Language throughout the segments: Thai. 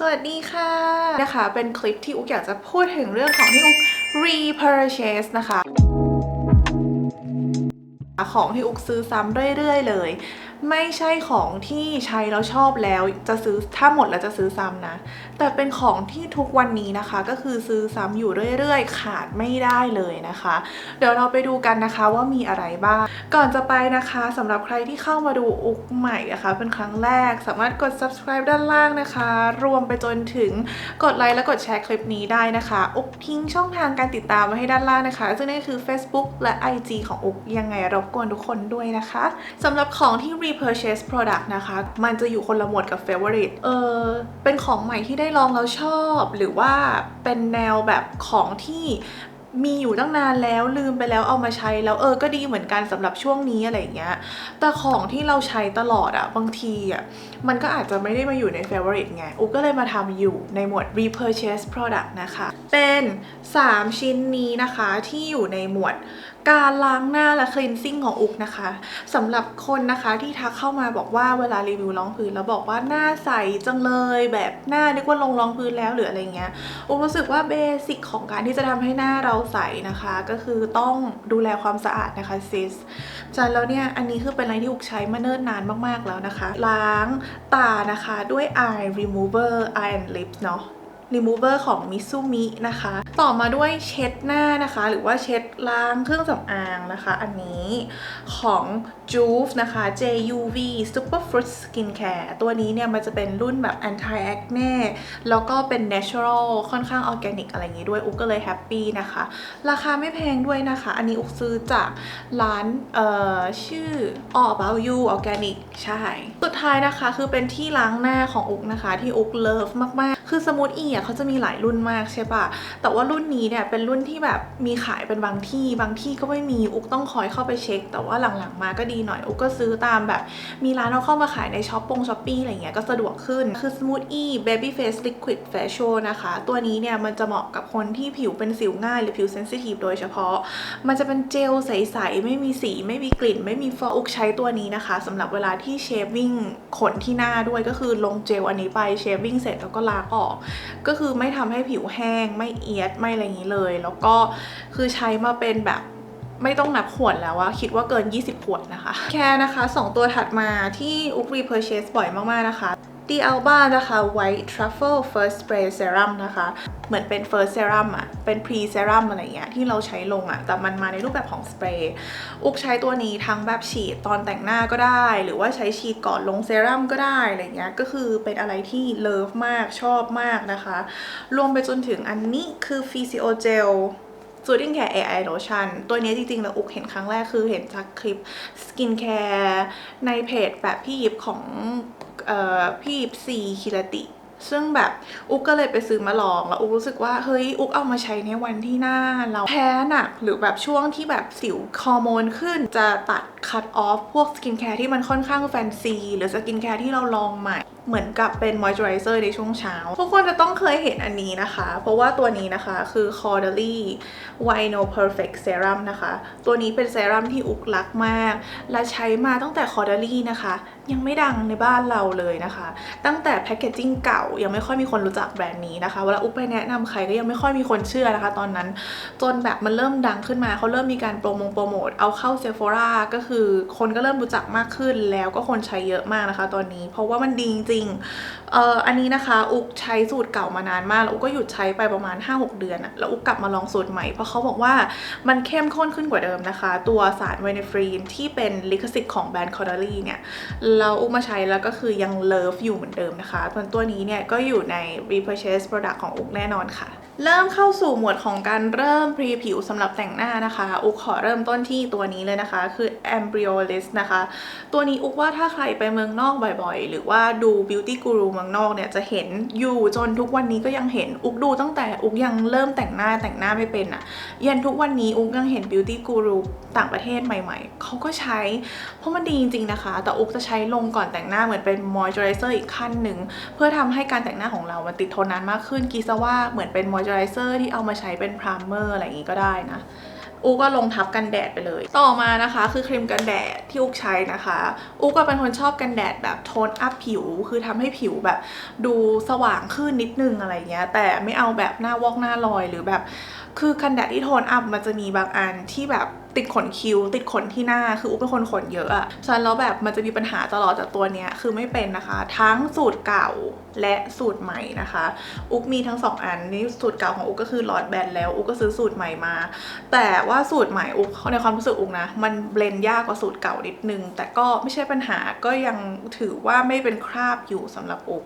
สวัสดีค่ะนะคะ เป็นคลิปที่อุกอยากจะพูดถึงเรื่องของที่อุก repurchase นะคะของที่อุกซื้อซ้ำเรื่อยๆเลย ไม่ใช่ของที่ใช้แล้วชอบแล้วจะซื้อถ้าหมดแล้วจะซื้อซ้ำนะแต่เป็นของที่ทุกวันนี้นะคะ ก็คือซื้อซ้ำอยู่เรื่อยๆ ขาดไม่ได้เลยนะคะ เดี๋ยวเราไปดูกันนะคะว่ามีอะไรบ้าง ก่อนจะไปนะคะสำหรับใครที่เข้ามาดูอุกใหม่นะคะเป็นครั้งแรกสามารถกด subscribe ด้านล่างนะคะ รวมไปจนถึงกดไลค์และกดแชร์คลิปนี้ได้นะคะ อุกทิ้งช่องทางการติดตามไว้ให้ด้านล่างนะคะ ซึ่งนั่นคือ Facebook และ IG ของอุกยังไงรบกวนทุกคนด้วยนะคะสำหรับของที่ repurchase product นะคะ มันจะอยู่คนละหมวดกับ favorite เออเป็นของใหม่ที่ได้ลองแล้วชอบ หรือว่าเป็นแนวแบบของที่มีอยู่ตั้งนานแล้วลืมไปแล้วเอามาใช้แล้วเออก็ดีเหมือนกันสำหรับช่วงนี้อะไรอย่างเงี้ย แต่ของที่เราใช้ตลอดอะบางทีอะมันก็อาจจะไม่ได้มาอยู่ใน favorite ไงอุก็เลยมาทำอยู่ในหมวด repurchase product นะคะ เป็น 3 ชิ้นนี้นะคะที่อยู่ในหมวด การล้างหน้าและ cleansing ของอุกนะคะสำหรับคนนะคะที่ทักเข้ามาบอกว่าเวลารีวิวรองพื้นแล้วบอกว่าหน้าใสจังเลยแบบหน้านึกว่าลงรองพื้นแล้วหรืออะไรเงี้ยอุกรู้สึกว่าเบสิกของการที่จะทำให้หน้าเราใสนะคะ ก็คือต้องดูแลความสะอาดนะคะซิสจากแล้วเนี่ยอันนี้คือเป็นอะไรที่อุกใช้มาเนิ่นนานมากๆแล้วนะคะ ล้างตานะคะด้วย eye remover eye and lips เนาะ remover ของ Mitsumi นะคะ ต่อมาด้วยเช็ดหน้านะคะ หรือว่าเช็ดล้างเครื่องสำอางนะคะ อันนี้ของ Juve นะคะ JUV Superfruit Skincare ตัวนี้เนี่ยมันจะเป็นรุ่นแบบ anti acne แล้วก็เป็น natural ค่อนข้างออร์แกนิกอะไรอย่างงี้ด้วย อุกก็เลยแฮปปี้นะคะ ราคาไม่แพงด้วยนะคะ อันนี้อุกซื้อจากร้านเอ่อชื่อ All About You Organic ใช่ สุดท้ายนะคะคือเป็นที่ล้างหน้าของอุกนะคะ ที่อุกเลิฟมากๆ คือสมูทอีอะเขาจะมีหลายรุ่นมากใช่ปะแต่ว่ารุ่นนี้เนี่ยเป็นรุ่นที่แบบมีขายเป็นบางที่ บางที่ก็ไม่มีอุกต้องคอยเข้าไปเช็ค แต่ว่าหลังๆมาก็ดีหน่อยอุกก็ซื้อตามแบบมีร้านเอาเข้ามาขายในช้อปปงช้อปปี้อะไรเงี้ยก็สะดวกขึ้นคือ Smooth E Baby Face Liquid Facial นะคะ ตัวนี้เนี่ยมันจะเหมาะกับคนที่ผิวเป็นสิวง่ายหรือผิวเซนซิทีฟโดยเฉพาะ มันจะเป็นเจลใสๆไม่มีสีไม่มีกลิ่น ไม่มีฟองอุกใช้ตัวนี้นะคะสำหรับเวลาที่เชฟวิ่งขนที่หน้าด้วยก็คือลงเจลอันนี้ไปเชฟวิ่งเสร็จแล้วก็ล้างออกก็คือไม่ทำให้ผิวแห้ง ไม่เอียดไม่อะไรอย่างนี้เลย แล้วก็คือใช้มาเป็นแบบไม่ต้องนับขวดแล้วอะคิดว่าเกิน 20 ขวดนะคะ แค่นะคะ 2 ตัวถัดมาที่อุกรีเพอร์เชสบ่อยมาก ๆ นะคะ d a l b a นะคะ White Truffle First Spray Serum นะคะ เหมือนเป็น First Serum อะเป็น Pre Serum อะไรเงี้ยที่เราใช้ลงอะแต่มันมาในรูปแบบของสเปรย์อุกใช้ตัวนี้ทั้งแบบฉีดตอนแต่งหน้าก็ได้ หรือว่าใช้ฉีดก่อนลงเซรั่มก็ได้อะไรเงี้ยก็คือเป็นอะไรที่เลิฟมากชอบมากนะคะ รวมไปจนถึงอันนี้คือ Physio Gel ซูดิ้งแคร์ AI Lotion ตัวนี้จริงๆ แล้วอุกเห็นครั้งแรกคือเห็นจากคลิป Skin Care ในเพจแบบพี่ยิบของ พี่ยิบซีคิรติ ซึ่งแบบอุกก็เลยไปซื้อมาลองแล้วอุกรู้สึกว่าเฮ้ยอุกเอามาใช้ในวันที่หน้าเราแพ้หนักหรือแบบช่วงที่แบบสิวฮอร์โมนขึ้น จะตัดคัดออฟพวกสกินแคร์ที่มันค่อนข้างแฟนซี หรือสกินแคร์ที่เราลองใหม่ เหมือนกับเป็นมอยส์เจอไรเซอร์ในช่วงเช้า ทุกคนจะต้องเคยเห็นอันนี้นะคะ เพราะว่าตัวนี้นะคะคือ Caudalie Vino Perfect Serum นะคะ ตัวนี้เป็นเซรั่มที่อุกรักมาก และใช้มาตั้งแต่ Caudalie นะคะ ยังไม่ดังในบ้านเราเลยนะคะ ตั้งแต่แพคเกจจิ้งเก่ายังไม่ค่อยมีคนรู้จักแบรนด์นี้นะคะเวลาอุกไปแนะนำใครก็ยังไม่ค่อยมีคนเชื่อนะคะ ตอนนั้นจนแบบมันเริ่มดังขึ้นมาเขาเริ่มมีการโปรโมงโปรโมทเอาเข้าเซฟ h o ราก็คือคนก็เริ่มรู้จักมากขึ้นแล้วก็คนใช้เยอะมากนะคะ ตอนนี้เพราะว่ามันดีจริงๆเอ่ออันนี้นะคะอุกใช้สูตรเก่ามานานมากแล้วอุกก็หยุดใช้ไปประมาณ 5-6 เดือนอะแล้วอุกกลับมาลองสูตรใหม่ เพราะเขาบอกว่ามันเข้มข้นขึ้นกว่าเดิมนะคะ ตัวสารเวเนฟรีนที่เป็นลิขสิทธิ์ของแบรนด์คอร์ดลี่เนี่ยเราอุกมาใช้แล้วก็คือยังเลิฟอยู่เหมือนเดิมนะคะส่วนตัวนี้เนี่ยก็อยู่ใน repurchase product ของอุกแน่นอนค่ะ เริ่มเข้าสู่หมวดของการเริ่มพรีผิวสำหรับแต่งหน้านะคะอุกขอเริ่มต้นที่ตัวนี้เลยนะคะ คือ Embryolist นะคะ ตัวนี้อุกว่าถ้าใครไปเมืองนอกบ่อยๆ หรือว่าดู Beauty Guru เมืองนอกเนี่ยจะเห็นอยู่จนทุกวันนี้ก็ยังเห็นอุกดูตั้งแต่อุกยังเริ่มแต่งหน้าแต่งหน้าไม่เป็นอะ่ะยันทุกวันนี้อุกยังเห็น Beauty Guru ต่างประเทศใหม่ๆ เขาก็ใช้ เพราะมันดีจริงๆนะคะ แต่อุกจะใช้ลงก่อนแต่งหน้าเหมือนเป็น moisturizer อีกขั้นหนึ่งเพื่อทำให้การแต่งหน้าของเรามันติดทนนานมากขึ้นกีซะว่าเหมือนเป็น moisturizer ที่เอามาใช้เป็น primer อะไรอย่างงี้ก็ได้นะอูก็ลงทับกันแดดไปเลย ต่อมานะคะคือครีมกันแดดที่อุกใช้นะคะอุกก็เป็นคนชอบกันแดดแบบโทนอัพผิว คือทำให้ผิวแบบดูสว่างขึ้นนิดนึงอะไรเงี้ย แต่ไม่เอาแบบหน้าวอกหน้าลอยหรือแบบ คือกันแดดที่โทนอัพมันจะมีบางอันที่แบบ ติดขนคิ้ว ติดขนที่หน้าคืออุ๊บเป็นคนขนเยอะอะฉะนั้นแล้วแบบมันจะมีปัญหาตลอดจากตัวเนี้ยคือไม่เป็นนะคะ ทั้งสูตรเก่าและสูตรใหม่นะคะ อุ๊บมีทั้งสองอันนี่สูตรเก่าของอุ๊บก็คือหลอดแบนแล้วอุ๊บก็ซื้อสูตรใหม่มา แต่ว่าสูตรใหม่อุ๊บในความรู้สึกอุ๊บนะมันเบลนด์ยากกว่าสูตรเก่านิดนึง แต่ก็ไม่ใช่ปัญหาก็ยังถือว่าไม่เป็นคราบอยู่สำหรับอุ๊บ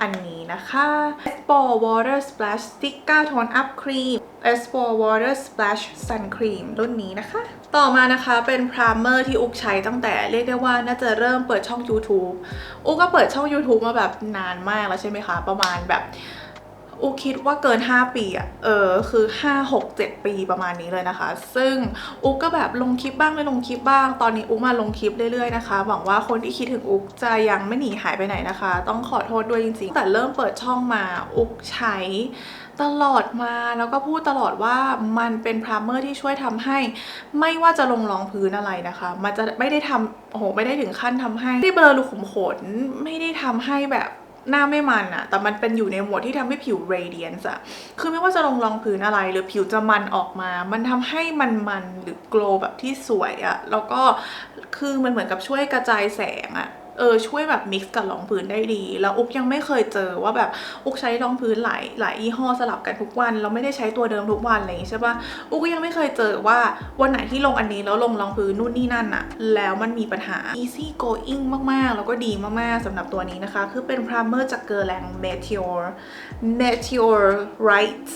อันนี้นะคะ Espo Water Splash Sticker Tone Up Cream Espo Water Splash Sun Cream รุ่นนี้นะคะต่อมานะคะเป็นพรามเมอร์ที่อุ๊กใช้ตั้งแต่เรียกได้ว่าน่าจะเริ่มเปิดช่อง YouTube อุ๊กก็เปิดช่อง YouTube มาแบบนานมากแล้วใช่ไหมคะ ประมาณแบบ อูคิดว่าเกิน 5 ปีอะเออ คือ 5 6 7 ปีประมาณนี้เลยนะคะ ซึ่งอุกก็แบบลงคลิปบ้างไม่ลงคลิปบ้าง ตอนนี้อุกมาลงคลิปเรื่อยๆนะคะ หวังว่าคนที่คิดถึงอุกจะยังไม่หนีหายไปไหนนะคะ ต้องขอโทษด้วยจริงๆ แต่เริ่มเปิดช่องมาอุกใช้ตลอดมาแล้วก็พูดตลอดว่ามันเป็นพรามเมอร์ที่ช่วยทำให้ ไม่ว่าจะลงรองพื้นอะไรนะคะ มันจะไม่ได้ทำโอ้โหไม่ได้ถึงขั้นทำให้ไม่ได้เบลอรูขุมขนไม่ได้ทำให้แบบ หน้าไม่มันอะแต่มันเป็นอยู่ในหมวดที่ทำให้ผิวเรเดียนส์อะคือไม่ว่าจะลงรองพื้นอะไร หรือผิวจะมันออกมา มันทำให้มันมันหรือโกลแบบที่สวยอะแล้วก็คือมันเหมือนกับช่วยกระจายแสงอะ เออช่วยแบบ mix กับรองพื้นได้ดี แล้วอุกยังไม่เคยเจอว่าแบบอุกใช้รองพื้นหลายหลายยี่ห้อสลับกันทุกวันเราไม่ได้ใช้ตัวเดิมทุกวันอะไรอย่างงี้ใช่ปะอุกก็ยังไม่เคยเจอว่าวันไหนที่ลงอันนี้แล้วลงรองพื้นนู่นนี่นั่นอะแล้วมันมีปัญหา easy going มากๆ แล้วก็ดีมากๆสำหรับตัวนี้นะคะ คือเป็น primer จากเกอร์แลง Meteor Meteor Right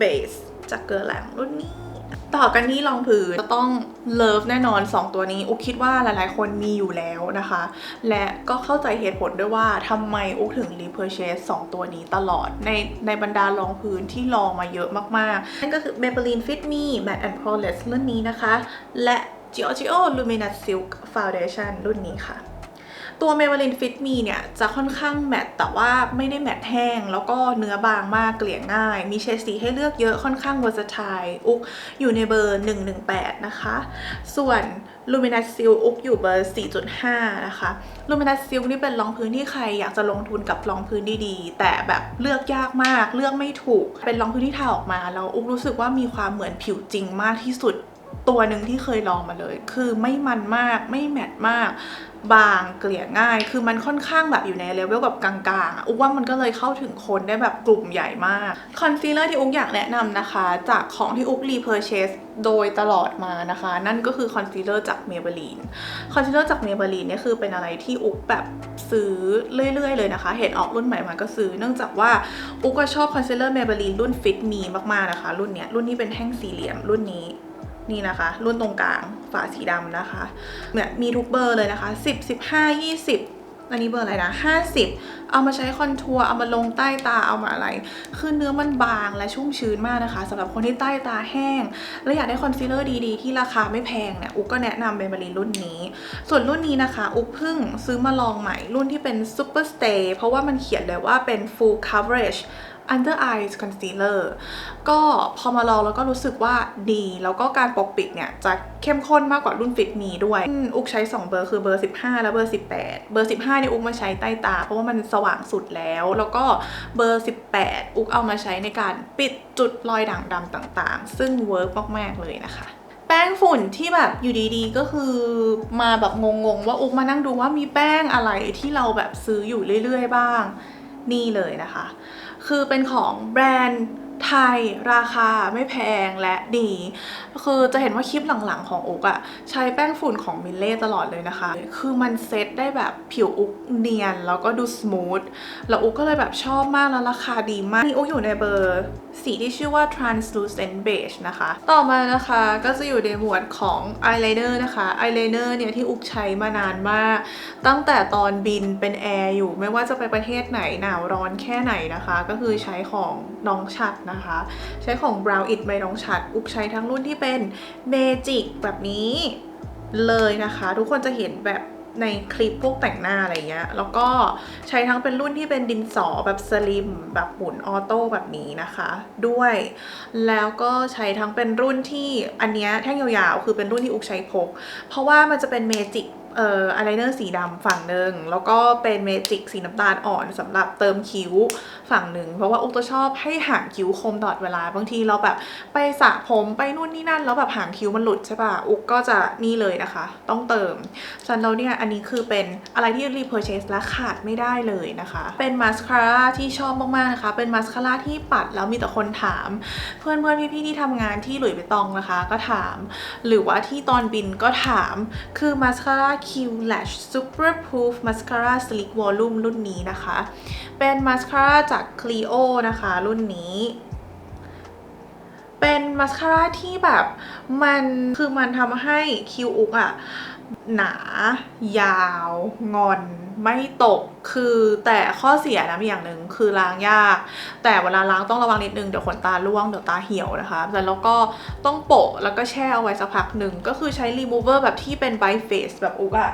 Base จากเกอร์แลงรุ่นนี้ ต่อกันที่รองพื้นจะต้องเลิฟแน่นอน 2 ตัวนี้ อุกคิดว่าหลายๆ คนมีอยู่แล้วนะคะ และก็เข้าใจเหตุผลด้วยว่าทำไมอุกถึง repurchase 2ตัวนี้ตลอด ในในบรรดารองพื้นที่ลองมาเยอะมากๆ นั่นก็คือ Maybelline Fit Me Matte and Poreless รุ่นนี้นะคะ และ Giorgio Luminous Silk Foundation รุ่นนี้ค่ะ ตัว Maybelline Fit Me เนี่ยจะค่อนข้างแมตต์แต่ว่าไม่ได้แมตต์แห้ง แล้วก็เนื้อบางมากเกลี่ยง่าย มีเฉดสีให้เลือกเยอะค่อนข้าง versatile อุกอยู่ในเบอร์ 118 นะคะ ส่วน Luminous Silk อุกอยู่เบอร์ 4.5 นะคะ Luminous Silk นี่เป็นรองพื้นที่ใครอยากจะลงทุนกับรองพื้นดีๆ แต่แบบเลือกยากมาก เลือกไม่ถูก เป็นรองพื้นที่ทาออกมาแล้วอุกรู้สึกว่ามีความเหมือนผิวจริงมากที่สุด ตัวหนึ่งที่เคยลองมาเลย คือไม่มันมากไม่แมตต์มาก บางเกลี่ยง่าย คือมันค่อนข้างแบบอยู่ในเลเวลแบบกลางๆอะอุกว่ามันก็เลยเข้าถึงคนได้แบบกลุ่มใหญ่มากคอนซีลเลอร์ที่อุกอยากแนะนำนะคะ จากของที่อุกรีเพอร์เชสโดยตลอดมานะคะ นั่นก็คือคอนซีลเลอร์จากเมเบลีนคอนซีลเลอร์จากเมเบลีนเนี่ยคือเป็นอะไรที่อุกแบบซื้อเรื่อยๆเลยนะคะ เห็นออกรุ่นใหม่มาก็ซื้อ เนื่องจากว่าอุกก็ชอบคอนซีลเลอร์เมเบลีนรุ่นฟิตมีมากๆนะคะ รุ่นเนี้ยรุ่นนี้เป็นแท่งสี่เหลี่ยมรุ่นนี้ นี่นะคะ รุ่นตรงกลางฝาสีดำนะคะเนี่ยมีทุกเบอร์เลยนะคะ 10 15 20อันนี้เบอร์อะไรนะ 50 เอามาใช้คอนทัวร์ เอามาลงใต้ตา เอามาอะไร คือเนื้อมันบางและชุ่มชื้นมากนะคะสำหรับคนที่ใต้ตาแห้ง และอยากได้คอนซีลเลอร์ดีๆ ที่ราคาไม่แพงเนี่ย อุกก็แนะนำเบเบอรีรุ่นนี้ ส่วนรุ่นนี้นะคะ อุกเพิ่งซื้อมาลองใหม่ รุ่นที่เป็น Super Stay เพราะว่ามันเขียนเลยว่าเป็น full coverage under eyes concealer ก็พอมาลองแล้วก็รู้สึกว่าดี แล้วก็การปกปิดเนี่ย จะเข้มข้นมากกว่ารุ่นฟิตมีด้วยอุกใช้ 2 เบอร์คือเบอร์ 15 และเบอร์ 18 เบอร์ 15เนี่ยอุกมาใช้ใต้ตา เพราะว่ามันสว่างสุดแล้ว แล้วก็เบอร์ 18 อุกเอามาใช้ในการปิดจุดรอยด่างดำต่างๆ ซึ่งเวิร์กมากๆเลยนะคะแป้งฝุ่นที่แบบอยู่ดีๆ ก็คือมาแบบงงๆ ว่าอุกมานั่งดูว่ามีแป้งอะไรที่เราแบบซื้ออยู่เรื่อยๆ บ้าง นี่เลยนะคะ คือเป็นของแบรนด์ ไทยราคาไม่แพงและดี คือจะเห็นว่าคลิปหลังๆของอุกอะใช้แป้งฝุ่นของมิลเล่ตลอดเลยนะคะ คือมันเซตได้แบบผิวอุกเนียน แล้วก็ดูสมูท แล้วอุกก็เลยแบบชอบมากแล้วราคาดีมากนี่อุกอยู่ในเบอร์สีที่ชื่อว่า translucent beige นะคะ ต่อมานะคะก็จะอยู่ในหมวดของ eyeliner นะคะ eyeliner เนี่ยที่อุกใช้มานานมาก ตั้งแต่ตอนบินเป็นแอร์อยู่ไม่ว่าจะไปประเทศไหนหนาวร้อนแค่ไหนนะคะ ก็คือใช้ของน้องชัดนะคะ ใช้ของ Brow It ไม่น้องชัด อุกใช้ทั้งรุ่นที่เป็น Magic แบบนี้เลยนะคะ ทุกคนจะเห็นแบบในคลิปพวกแต่งหน้าอะไรเงี้ย แล้วก็ใช้ทั้งเป็นรุ่นที่เป็นดินสอแบบสลิม แบบหมุนออโต้แบบนี้นะคะ ด้วย แล้วก็ใช้ทั้งเป็นรุ่นที่อันเนี้ยแท่งยาวๆ คือเป็นรุ่นที่อุกใช้พก เพราะว่ามันจะเป็นเมจิกเอ่ออายไลเนอร์สีดำฝั่งหนึ่งแล้วก็เป็นเมจิกสีน้ำตาลอ่อนสำหรับเติมคิ้วฝั่งหนึ่งเพราะว่าอุกจะชอบให้หางคิ้วคมตลอดเวลาบางทีเราแบบไปสระผมไปนู่นนี่นั่น แล้วแบบหางคิ้วมันหลุดใช่ป่ะอุกก็จะนี่เลยนะคะ ต้องเติมฉันเราเนี่ยอันนี้คือเป็นอะไรที่รีเพอร์เชสและขาดไม่ได้เลยนะคะ เป็นมาสคาร่าที่ชอบมากๆนะคะเป็นมาสคาร่าที่ปัดแล้วมีแต่คนถาม เพื่อนเพื่อนพี่ๆที่ทำงานที่หลุยส์วิตตองนะคะ ก็ถาม หรือว่าที่ตอนบินก็ถามคือมาสคาร่า Q Lash Super Proof Mascara Sleek Volume รุ่นนี้นะคะ เป็นมาสคาร่าจาก Clio นะคะ รุ่นนี้เป็นมาสคาร่าที่แบบมันคือมันทำให้คิวอุกอะ หนา ยาว งอน ไม่ตก คือแต่ข้อเสียนะมีอย่างหนึ่งคือล้างยาก แต่เวลาล้างต้องระวังนิดนึง เดี๋ยวขนตาร่วง เดี๋ยวตาเหี่ยวนะคะแต่แล้วก็ต้องโปะแล้วก็แช่เอาไว้สักพักหนึ่ง ก็คือใช้รีมูเวอร์แบบที่เป็นไบเฟสแบบอุกอะ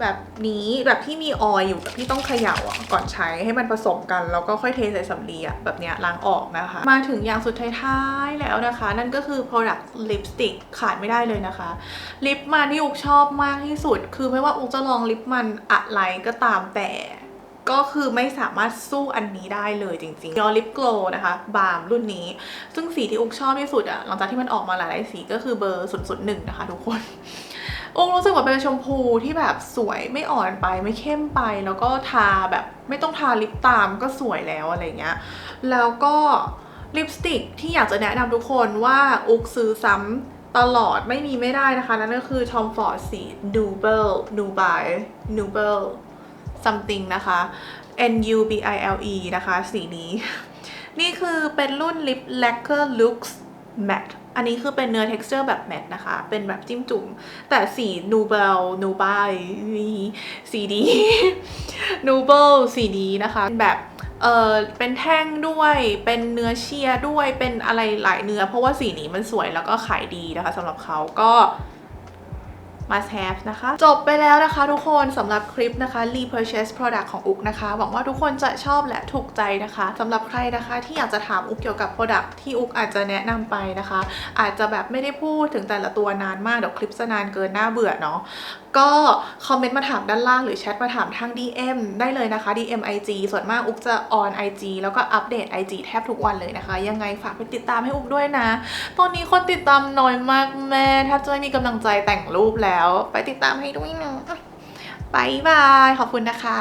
แบบนี้แบบที่มีออยอยู่แบบที่ต้องเขย่าอะก่อนใช้ให้มันผสมกัน แล้วก็ค่อยเทใส่สำลีอะแบบเนี้ยล้างออกนะคะ มาถึงอย่างสุดท้ายแล้วนะคะ นั่นก็คือ product lipstick ขาดไม่ได้เลยนะคะ ลิปมันที่อุกชอบมากที่สุด คือไม่ว่าอุกจะลองลิปมันอะไรก็ตามแต่ก็คือไม่สามารถสู้อันนี้ได้เลยจริงๆยอลิปโกลนะคะ บามรุ่นนี้ ซึ่งสีที่อุกชอบที่สุดอะหลังจากที่มันออกมาหลายๆสีก็คือเบอร์0 1นะคะทุกคน อุกรู้สึกว่าเป็นชมพูที่แบบสวยไม่อ่อนไปไม่เข้มไป แล้วก็ทาแบบไม่ต้องทาลิปตามก็สวยแล้วอะไรเงี้ย แล้วก็ลิปสติกที่อยากจะแนะนำทุกคนว่าอุกซื้อซ้ำตลอดไม่มีไม่ได้นะคะ นั่นก็คือ Tom Ford สี Nuble Nubile Nuble something นะคะ N U B I L E นะคะ สีนี้ นี่คือเป็นรุ่น Lip Lacquer Lux Matte อันนี้คือเป็นเนื้อ texture แบบแมตต์นะคะ เป็นแบบจิ้มจุ่ม แต่สี Nubel n u b e นี่สีดี Nubel สีดีนะคะแบบเออเป็นแท่งด้วย เป็นเนื้อเชียด้วย เป็นอะไรหลายเนื้อ เพราะว่าสีนี้มันสวยแล้วก็ขายดีนะคะสำหรับเขาก็ must have นะคะ จบไปแล้วนะคะทุกคนสำหรับคลิปนะคะ repurchase product ของอุกนะคะ หวังว่าทุกคนจะชอบและถูกใจนะคะสำหรับใครนะคะที่อยากจะถามอุกเกี่ยวกับ product ที่อุกอาจจะแนะนำไปนะคะ อาจจะแบบไม่ได้พูดถึงแต่ละตัวนานมากเดี๋ยวคลิปจะนานเกินน่าเบื่อเนาะก็คอมเมนต์มาถามด้านล่างหรือแชทมาถามทาง DM ได้เลยนะคะ DM IG ส่วนมากอุกจะออน IG แล้วก็อัปเดต IG แทบทุกวันเลยนะคะ ยังไงฝากไปติดตามให้อุกด้วยนะ ตอนนี้คนติดตามน้อยมากแม่ถ้าจะไม่มีกำลังใจแต่งรูปแล้วแล้ว ไปติดตามให้ด้วยนะบายบาย ขอบคุณนะคะ